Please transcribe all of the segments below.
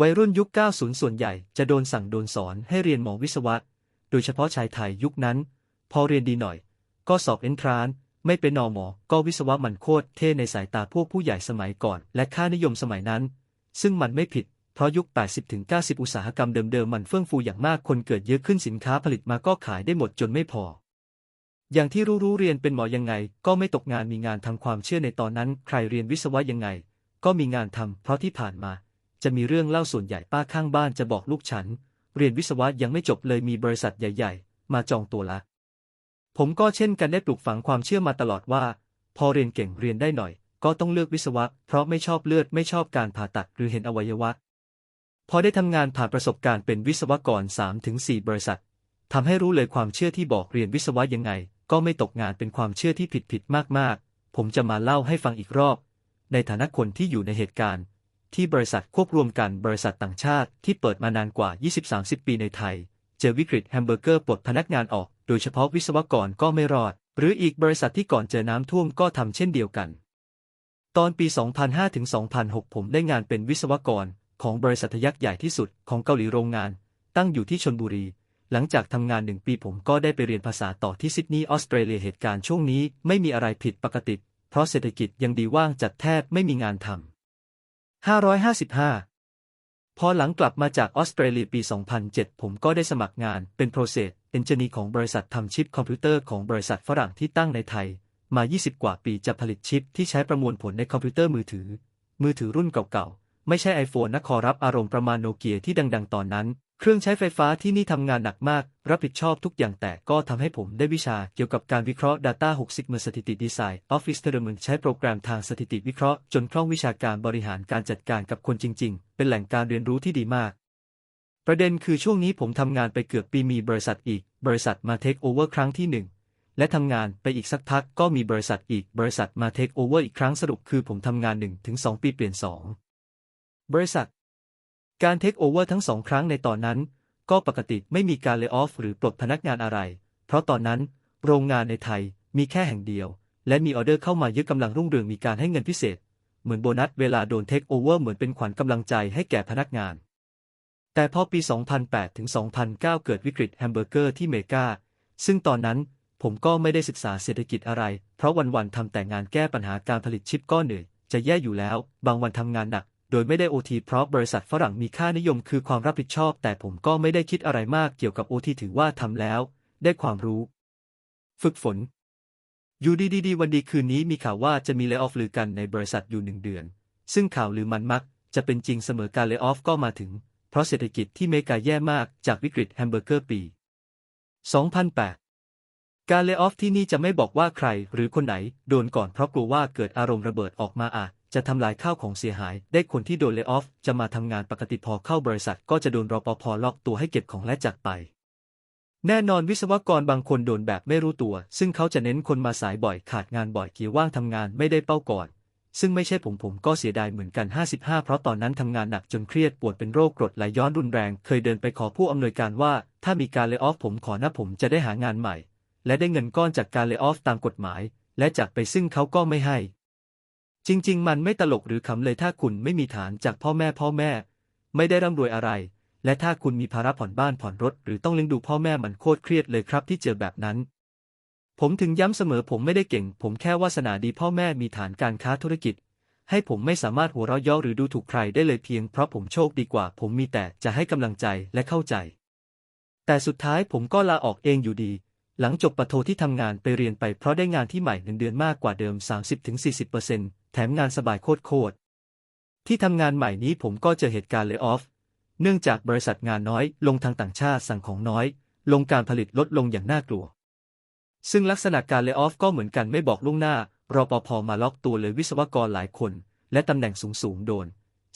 วัยรุ่นยุค 90 ส่วนใหญ่จะโดนสั่งโดนสอนให้เรียนหมอวิศวะ โดยเฉพาะชายไทยยุคนั้น พอเรียนดีหน่อย ก็สอบเอนทรานไม่เป็นนอหมอ ก็วิศวะมันโคตรเท่ในสายตาพวกผู้ใหญ่สมัยก่อน และค่านิยมสมัยนั้น ซึ่งมันไม่ผิด เพราะยุค 80-90 อุตสาหกรรมเดิมๆ มันเฟื่องฟูอย่างมากคนเกิดเยอะขึ้นสินค้าผลิตมาก็ขายได้หมดจนไม่พอ อย่างที่รู้ๆเรียนเป็นหมอยังไง ก็ไม่ตกงานมีงานทำความเชื่อในตอนนั้น ใครเรียนวิศวะยังไง ก็มีงานทำเพราะที่ผ่านมา จะมีเรื่องเล่าส่วนใหญ่ป้าข้างบ้านจะบอกลูกฉัน เรียนวิศวะยังไม่จบเลยมีบริษัทใหญ่ ๆ มาจองตัวละ ผมก็เช่นกันได้ปลูกฝังความเชื่อมาตลอดว่า พอเรียนเก่งเรียนได้หน่อย ก็ต้องเลือกวิศวะ เพราะไม่ชอบเลือดไม่ชอบการผ่าตัดหรือเห็นอวัยวะ พอได้ทำงานผ่านประสบการณ์เป็นวิศวกร 3-4 บริษัททำให้รู้เลยความเชื่อที่บอกเรียนวิศวะยังไง ก็ไม่ตกงานเป็นความเชื่อที่ผิดผิดๆมากๆ ผมจะมาเล่าให้ฟังอีกรอบ ในฐานะคนที่อยู่ในเหตุการณ์ ที่บริษัทควบรวมกันบริษัทต่างชาติที่เปิดมานานกว่า 20-30 ปีในไทย เจอวิกฤตแฮมเบอร์เกอร์ปลดพนักงานออก โดยเฉพาะวิศวกรก็ไม่รอด หรืออีกบริษัทที่ก่อนเจอน้ำท่วมก็ทำเช่นเดียวกัน ตอนปี 2005ถึง2006 ผมได้งานเป็นวิศวกรของบริษัทยักษ์ใหญ่ที่สุดของเกาหลีโรงงาน ตั้งอยู่ที่ชนบุรี หลังจากทำงานหนึ่งปีผมก็ได้ไปเรียนภาษาต่อที่ซิดนีย์ออสเตรเลียเหตุการณ์ช่วงนี้ไม่มีอะไรผิดปกติ เพราะเศรษฐกิจยังดีว่างจัดแทบไม่มีงานทำ 555 พอหลังกลับมาจากออสเตรเลียปี 2007 ผมก็ได้สมัครงานเป็นโปรเซสเอนจิเนียร์ของบริษัททำชิปคอมพิวเตอร์ของบริษัทฝรั่งที่ตั้งในไทย มา 20 กว่าปีจะผลิตชิปที่ใช้ประมวลผลในคอมพิวเตอร์มือถือ มือถือรุ่นเก่าๆ ไม่ใช่ไอโฟนนะขอรับอารมณ์ประมาณโนเกียที่ดัง ๆ ตอนนั้น เครื่องใช้ไฟฟ้าที่นี่ทำงานหนักมาก รับผิดชอบทุกอย่างแต่ก็ทำให้ผมได้วิชาเกี่ยวกับการวิเคราะห์ Data 60มือสถิติดีไซน์ Office เทอร์มึงใช้โปรแกรมทางสถิติวิเคราะห์ จนคล่องวิชาการบริหารการจัดการกับคนจริง ๆ เป็นแหล่งการเรียนรู้ที่ดีมาก ประเด็นคือช่วงนี้ผมทำงานไปเกือบปีมีบริษัทอีก บริษัทมาเทคโอเวอร์ครั้งที่หนึ่งและทำงานไปอีกสักพักก็มีบริษัทอีก บริษัทมาเทคโอเวอร์อีกครั้งสรุปคือผมทำงาน1ถึง2ปีเปลี่ยน 2 บริษัท การเทคโอเวอร์ทั้งสองครั้งในตอนนั้น ก็ปกติไม่มีการเลิกออฟหรือปลดพนักงานอะไร เพราะตอนนั้น โรงงานในไทยมีแค่แห่งเดียว และมีออเดอร์เข้ามาเยอะกำลังรุ่งเรืองมีการให้เงินพิเศษ เหมือนโบนัสเวลาโดนเทคโอเวอร์เหมือนเป็นขวัญกำลังใจให้แก่พนักงาน แต่พอปี 2008 ถึง 2009 เกิดวิกฤตแฮมเบอร์เกอร์ที่เมกาซึ่งตอนนั้นผมก็ไม่ได้ศึกษาเศรษฐกิจอะไร เพราะวันๆทำแต่งานแก้ปัญหาการผลิตชิปก็เหนื่อย จะแย่อยู่แล้ว บางวันทำงานหนัก โดยไม่ได้โอทีเพราะบริษัทฝรั่งมีค่านิยมคือความรับผิดชอบ แต่ผมก็ไม่ได้คิดอะไรมากเกี่ยวกับโอทีถือว่าทำแล้ว ได้ความรู้ ฝึกฝน อยู่ดีๆวันดีคืนนี้มีข่าวว่าจะมีเล y o ออฟลือกันในบริษัทอยู่หนึ่งเดือน ซึ่งข่าวลือมันมัก จะเป็นจริงเสมอการเล y o ออฟก็มาถึง เพราะเศรษฐกิจที่เมกาแย่มากจากวิกฤตแฮมเบอร์เกอร์ปี 2008การเล y o ออฟที่นี่จะไม่บอกว่าใครหรือคนไหนโดนก่อนเพราะกลัวว่าเกิดอารมณ์ระเบิดออกมาอาจ จะทำลายข้าวของเสียหาย ได้คนที่โดนเล y o ออฟ จะมาทำงานปกติพอเข้าบริษัทก็จะโดนรปภล็อกตัวให้เก็บของและจากไป แน่นอนวิศวกรบางคนโดนแบบไม่รู้ตัว ซึ่งเขาจะเน้นคนมาสายบ่อยขาดงานบ่อยเกียว่างทำงานไม่ได้เป้าก่อน ซึ่งไม่ใช่ผมผมก็เสียดายเหมือนกัน 55 เพราะตอนนั้นทำงานหนักจนเครียดปวดเป็นโรคกรดไหลย้อนรุนแรง เคยเดินไปขอผู้อำนวยการว่า ถ้ามีการเล y o ออฟผมขอนะผมจะได้หางานใหม่ และได้เงินก้อนจากการเล y o ออฟตามกฎหมาย และจากไปซึ่งเขาก็ไม่ให้ จริง ๆ มันไม่ตลกหรือขำเลยถ้าคุณไม่มีฐานจากพ่อแม่พ่อแม่ ไม่ได้ร่ำรวยอะไร และถ้าคุณมีภาระผ่อนบ้านผ่อนรถ หรือต้องเลี้ยงดูพ่อแม่มันโคตรเครียดเลยครับที่เจอแบบนั้น ผมถึงย้ำเสมอผมไม่ได้เก่ง ผมแค่วาสนาดีพ่อแม่มีฐานการค้าธุรกิจ ให้ผมไม่สามารถหัวเราะย่อหรือดูถูกใครได้เลยเพียงเพราะผมโชคดีกว่า ผมมีแต่จะให้กำลังใจและเข้าใจ แต่สุดท้ายผมก็ลาออกเองอยู่ดีหลังจบปโทที่ทำงานไปเรียนไปเพราะได้งานที่ใหม่เงินเดือนมากกว่าเดิม 30-40% แถมงานสบายโคตรๆที่ทำงานใหม่นี้ผมก็เจอเหตุการณ์เล y o ออฟ เนื่องจากบริษัทงานน้อย ลงทางต่างชาติสั่งของน้อย ลงการผลิตลดลงอย่างน่ากลัว ซึ่งลักษณะการเล y o ออฟก็เหมือนกันไม่บอกล่วงหน้ารอปภมาล็อกตัวเลยวิศวกรหลายคน และตำแหน่งสูงๆโดน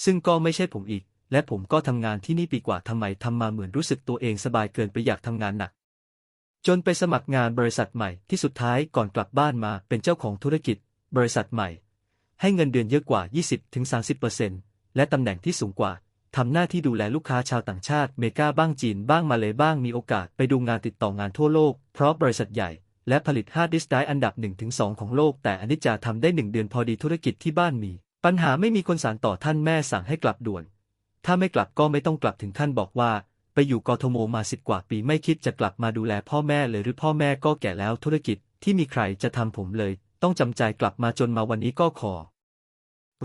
ซึ่งก็ไม่ใช่ผมอีก และผมก็ทำงานที่นี่ปีกว่าทำไมทำมาเหมือนรู้สึกตัวเองสบายเกินไปอยากทำงานหนักจนไปสมัครงานบริษัทใหม่ที่สุดท้ายก่อนกลับบ้านมาเป็นเจ้าของธุรกิจ บริษัทใหม่ ให้เงินเดือนเยอะกว่า 20-30%และตำแหน่งที่สูงกว่า ทำหน้าที่ดูแลลูกค้าชาวต่างชาติเมกาบ้างจีนบ้างมาเลยบ้างมีโอกาสไปดูงานติดต่องานทั่วโลก เพราะบริษัทใหญ่และผลิตฮาร์ดดิสก์ไดรฟ์อันดับ 1-2 ของโลก แต่อนิจจาทำได้ 1 เดือนพอดีธุรกิจที่บ้านมี ปัญหาไม่มีคนสานต่อท่านแม่สั่งให้กลับด่วน ถ้าไม่กลับก็ไม่ต้องกลับถึงขั้นบอกว่า ไปอยู่กทมมาสิบกว่าปีไม่คิดจะกลับมาดูแลพ่อแม่เลยหรือพ่อแม่ก็แก่แล้วธุรกิจที่มีใครจะทำผมเลย ต้องจำใจกลับมาจนมาวันนี้ก็ขอ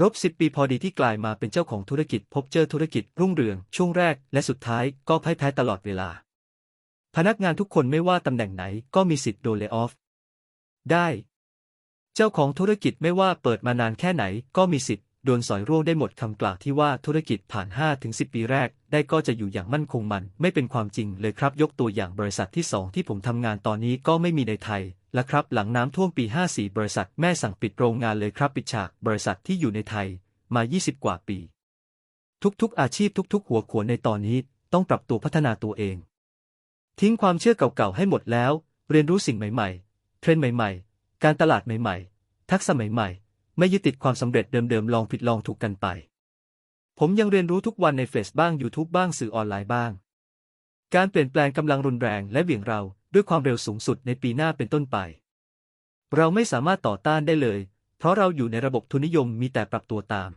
รบสิบปีพอดีที่กลายมาเป็นเจ้าของธุรกิจพบเจอธุรกิจรุ่งเรือง ช่วงแรก และสุดท้ายก็พ่ายแพ้ตลอดเวลา พนักงานทุกคนไม่ว่าตำแหน่งไหนก็มีสิทธิ์โดนเลออฟ ได้ เจ้าของธุรกิจไม่ว่าเปิดมานานแค่ไหนก็มีสิทธิ์ โดนสอยร่วงได้หมดคำกล่าวที่ว่าธุรกิจผ่าน 5-10 ปีแรก ได้ก็จะอยู่อย่างมั่นคงมัน ไม่เป็นความจริงเลยครับ ยกตัวอย่างบริษัทที่ 2 ที่ผมทำงานตอนนี้ก็ไม่มีในไทยและครับ หลังน้ำท่วมปี 54 บริษัทแม่สั่งปิดโรงงานเลยครับ ปิดฉาก บริษัทที่อยู่ในไทย มา 20 กว่าปี ทุกๆ อาชีพทุก ๆ หัวขวนในตอนนี้ ต้องปรับตัวพัฒนาตัวเอง ทิ้งความเชื่อเก่าๆให้หมดแล้ว เรียนรู้สิ่งใหม่ๆ เทรนด์ใหม่ๆ การตลาดใหม่ๆ ทักษะใหม่ๆ ไม่ยึดติดความสำเร็จเดิมๆ ลองผิดลองถูกกันไป ผมยังเรียนรู้ทุกวันในเฟซบ้าง YouTube บ้างสื่อออนไลน์บ้าง การเปลี่ยนแปลงกำลังรุนแรงและเบี่ยงเราด้วยความเร็วสูงสุดในปีหน้าเป็นต้นไป เราไม่สามารถต่อต้านได้เลย เพราะเราอยู่ในระบบทุนนิยมมีแต่ปรับตัวตาม